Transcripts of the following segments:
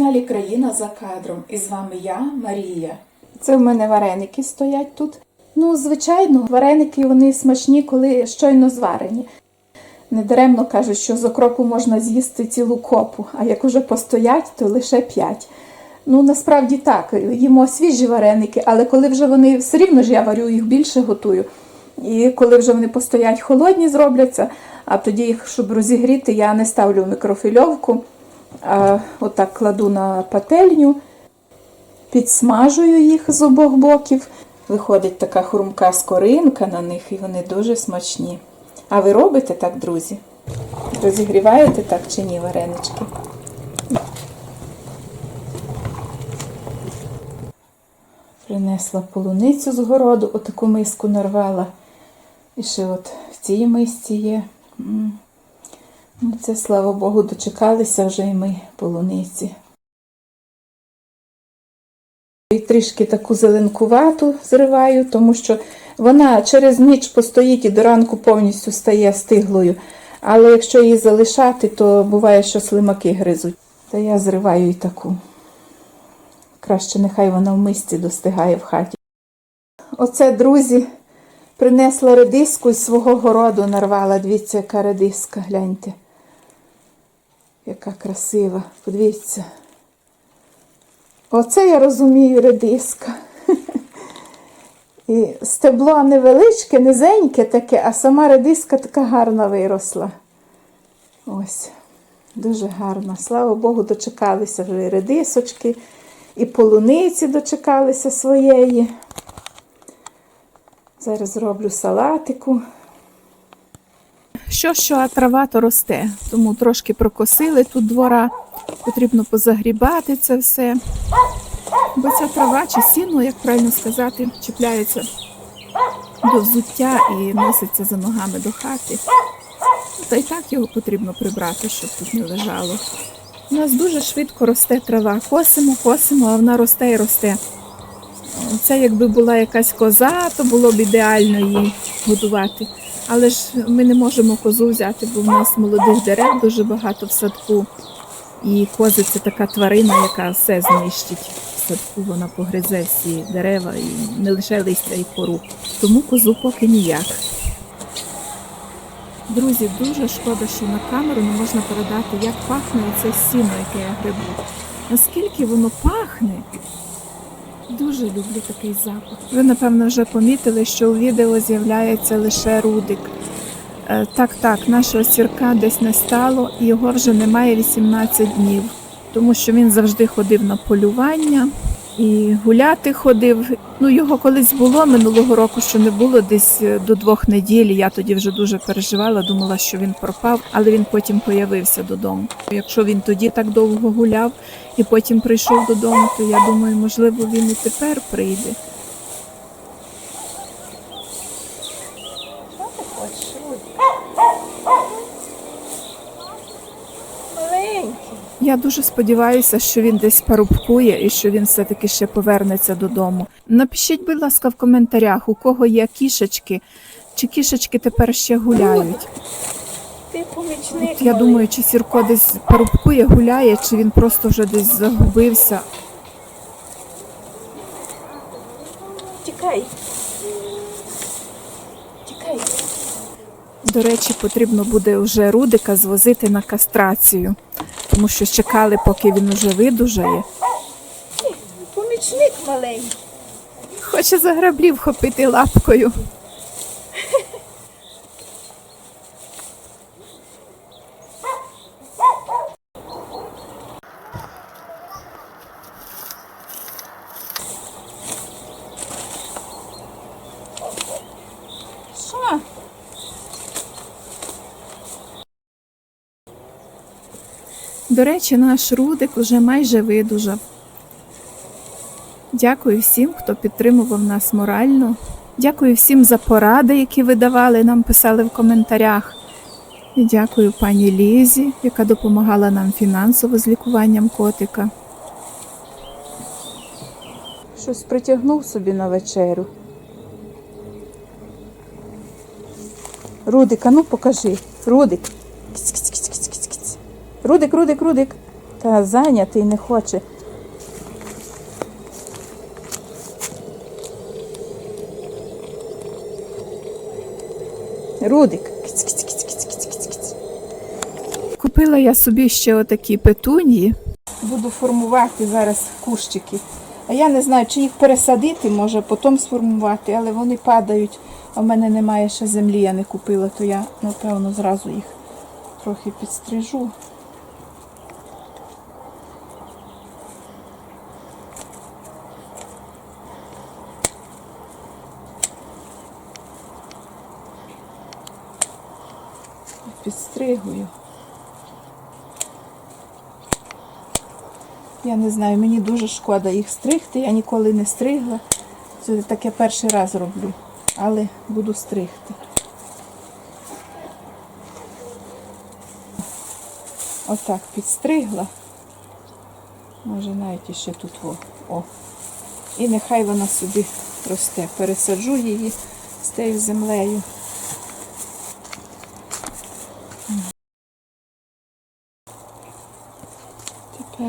каналі Країна за кадром. І з вами я, Марія. Це в мене вареники стоять тут. Ну, звичайно, вареники вони смачні, коли щойно зварені. Недаремно кажуть, що з окропу можна з'їсти цілу копу, а як уже постоять, то лише п'ять. Ну, насправді так, їмо свіжі вареники, але коли вже вони все рівно ж я варю їх більше готую. І коли вже вони постоять холодні, зробляться, а тоді їх, щоб розігріти, я не ставлю в мікрофільовку, отак кладу на пательню, підсмажую їх з обох боків. Виходить така хрумка скоринка на них, і вони дуже смачні. А ви робите так, друзі? Розігріваєте так чи ні варенички? Принесла полуницю з городу, отаку миску нарвала. І ще от в цій мисці є. Це, слава Богу, дочекалися вже і ми полуниці. І трішки таку зеленкувату зриваю, тому що вона через ніч постоїть і до ранку повністю стає стиглою. Але якщо її залишати, то буває, що слимаки гризуть. Та я зриваю і таку. Краще нехай вона в мисці достигає в хаті. Оце, друзі, принесла редиску із свого городу, нарвала. Дивіться, яка редиска, гляньте. Яка красива. Подивіться. Оце я розумію редиска. І стебло невеличке, низеньке таке, а сама редиска така гарна виросла. Ось, дуже гарна. Слава Богу, дочекалися вже редисочки, і полуниці дочекалися своєї. Зараз зроблю салатику. Що, що, а трава то росте, тому трошки прокосили тут двора, потрібно позагрібати це все. Бо ця трава чи сіно, як правильно сказати, чіпляється до взуття і носиться за ногами до хати. Та й так його потрібно прибрати, щоб тут не лежало. У нас дуже швидко росте трава. Косимо, косимо, а вона росте і росте. Це якби була якась коза, то було б ідеально її годувати. Але ж ми не можемо козу взяти, бо в нас молодих дерев дуже багато в садку. І кози це така тварина, яка все знищить. В садку вона погризе всі дерева і не лише листя і кору. Тому козу поки ніяк. Друзі, дуже шкода, що на камеру не можна передати, як пахне це сіно, яке я грибу. Наскільки воно пахне, дуже люблю такий запах. Ви, напевно, вже помітили, що у відео з'являється лише рудик. Е, Так, так, нашого сірка десь не стало, і його вже немає 18 днів, тому що він завжди ходив на полювання і гуляти ходив. Ну, його колись було минулого року, що не було десь е, до двох неділь. Я тоді вже дуже переживала, думала, що він пропав, але він потім появився додому. Якщо він тоді так довго гуляв і потім прийшов додому, то я думаю, можливо, він і тепер прийде. Я дуже сподіваюся, що він десь парубкує і що він все-таки ще повернеться додому. Напишіть, будь ласка, в коментарях, у кого є кішечки, чи кішечки тепер ще гуляють. Ти помічник. От я думаю, чи Сірко десь парубкує, гуляє, чи він просто вже десь загубився. Тікай. Тікай. До речі, потрібно буде вже Рудика звозити на кастрацію, тому що чекали, поки він уже видужає. Помічник маленький. Хоче за граблі вхопити лапкою. До речі, наш Рудик уже майже видужав. Дякую всім, хто підтримував нас морально. Дякую всім за поради, які ви давали, нам писали в коментарях. І дякую пані Лізі, яка допомагала нам фінансово з лікуванням котика. Щось притягнув собі на вечерю. Рудик, а ну покажи. Рудик. Рудик, Рудик, Рудик. Та зайнятий не хоче. Рудик. Купила я собі ще отакі петунії. Буду формувати зараз кущики. А я не знаю, чи їх пересадити, може потім сформувати, але вони падають. А в мене немає ще землі, я не купила, то я, напевно, зразу їх трохи підстрижу. Підстригую. Я не знаю, мені дуже шкода їх стригти. Я ніколи не стригла. Це таке перший раз роблю, але буду стригти. Отак підстригла. Може навіть іще тут о. о. І нехай вона собі росте. Пересаджу її з тією землею.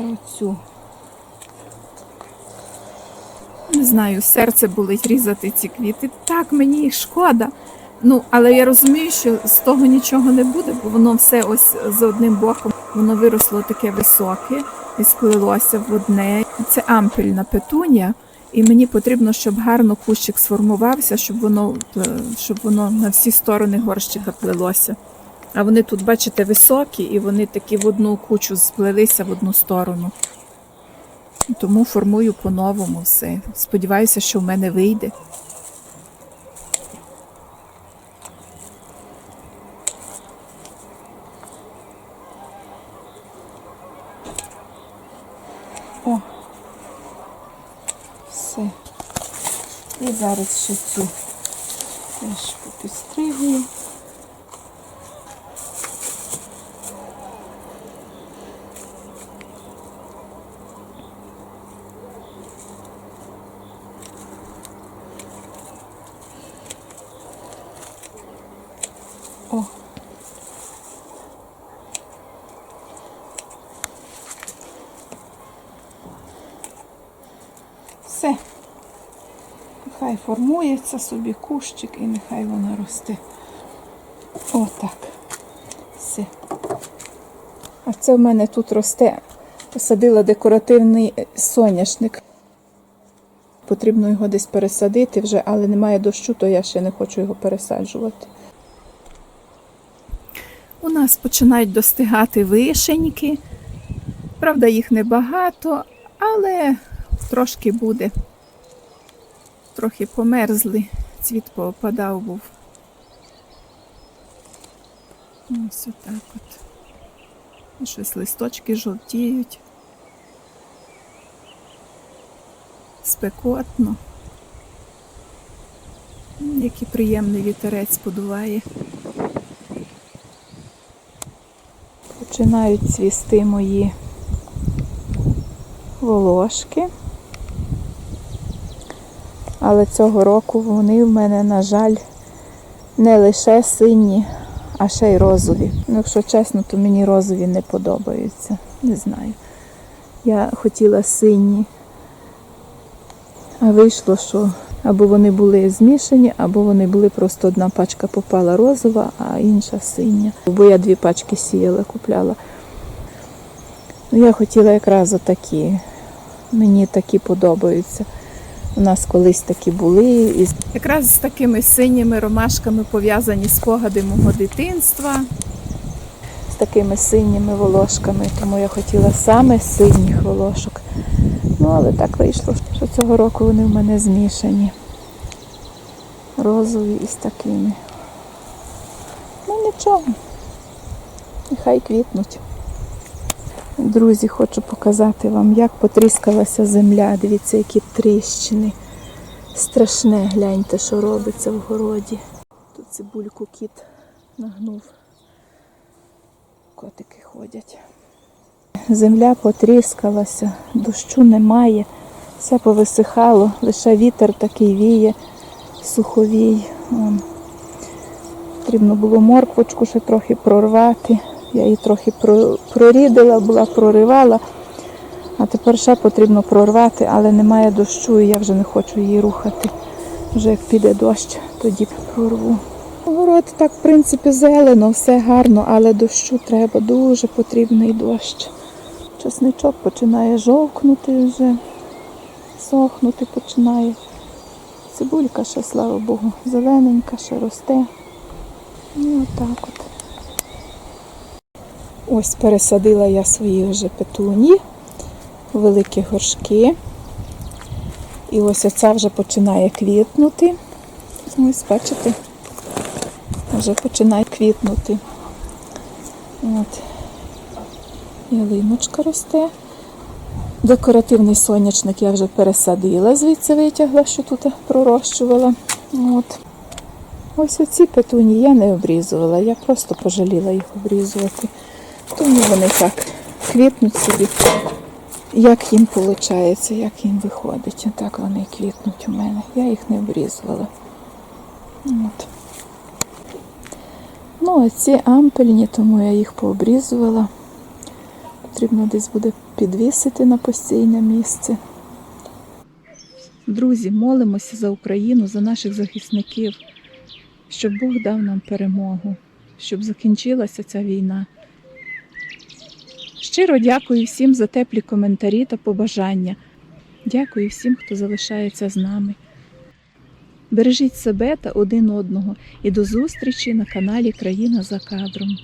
Тепер оцю. Не знаю, серце болить різати ці квіти. Так, мені їх шкода. Ну, але я розумію, що з того нічого не буде, бо воно все ось з одним боком. Воно виросло таке високе і сплелося в одне. Це ампельна петунія, і мені потрібно, щоб гарно кущик сформувався, щоб воно, е, щоб воно на всі сторони горщика плелося. А вони тут, бачите, високі, і вони такі в одну кучу сплелися в одну сторону. Тому формую по-новому все. Сподіваюся, що в мене вийде. О, все. І зараз ще цю теж попідстригую. О. Все. Нехай формується собі кущик і нехай вона росте. Отак. Все. А це в мене тут росте. Посадила декоративний соняшник. Потрібно його десь пересадити вже, але немає дощу, то я ще не хочу його пересаджувати. У нас починають достигати вишеньки. Правда, їх небагато, але трошки буде. Трохи померзли, цвіт поопадав був. Ось отак от. І Щось листочки жовтіють. Спекотно. Який приємний вітерець подуває. Починають цвісти мої волошки. Але цього року вони в мене, на жаль, не лише сині, а ще й розові. Ну, якщо чесно, то мені розові не подобаються. Не знаю. Я хотіла сині, а вийшло, що або вони були змішані, або вони були просто одна пачка попала розова, а інша синя. Бо я дві пачки сіяла, купляла. Ну, я хотіла якраз отакі. Мені такі подобаються. У нас колись такі були. І... Якраз з такими синіми ромашками пов'язані спогади мого дитинства. З такими синіми волошками. Тому я хотіла саме синіх волошок. Ну, але так вийшло, що цього року вони в мене змішані. Розові із такими. Ну нічого. Нехай квітнуть. Друзі, хочу показати вам, як потріскалася земля. Дивіться, які тріщини. Страшне, гляньте, що робиться в городі. Тут цибульку кіт нагнув. Котики ходять. Земля потріскалася, дощу немає, все повисихало, лише вітер такий віє, суховій. Потрібно було морквочку ще трохи прорвати. Я її трохи про- прорідила, була проривала. А тепер ще потрібно прорвати, але немає дощу, і я вже не хочу її рухати. Вже як піде дощ, тоді прорву. Город так, в принципі, зелено, все гарно, але дощу треба, дуже потрібний дощ. Часничок починає жовкнути вже, сохнути починає. Цибулька ще, слава Богу, зелененька, ще росте. Ну, отак от. Ось пересадила я свої вже петуні, великі горшки. І ось оця вже починає квітнути. Ось, бачите, вже починає квітнути. От. Ялиночка росте. Декоративний соняшник я вже пересадила, звідси витягла, що тут пророщувала. От. Ось оці петуні я не обрізувала, я просто пожаліла їх обрізувати. Тому вони так квітнуть собі, як їм виходить, як їм виходить. Так вони квітнуть у мене. Я їх не обрізувала. От. Ну, а ці ампельні, тому я їх пообрізувала. Потрібно десь буде підвісити на постійне місце. Друзі, молимося за Україну, за наших захисників, щоб Бог дав нам перемогу, щоб закінчилася ця війна. Щиро дякую всім за теплі коментарі та побажання. Дякую всім, хто залишається з нами. Бережіть себе та один одного і до зустрічі на каналі Країна за кадром.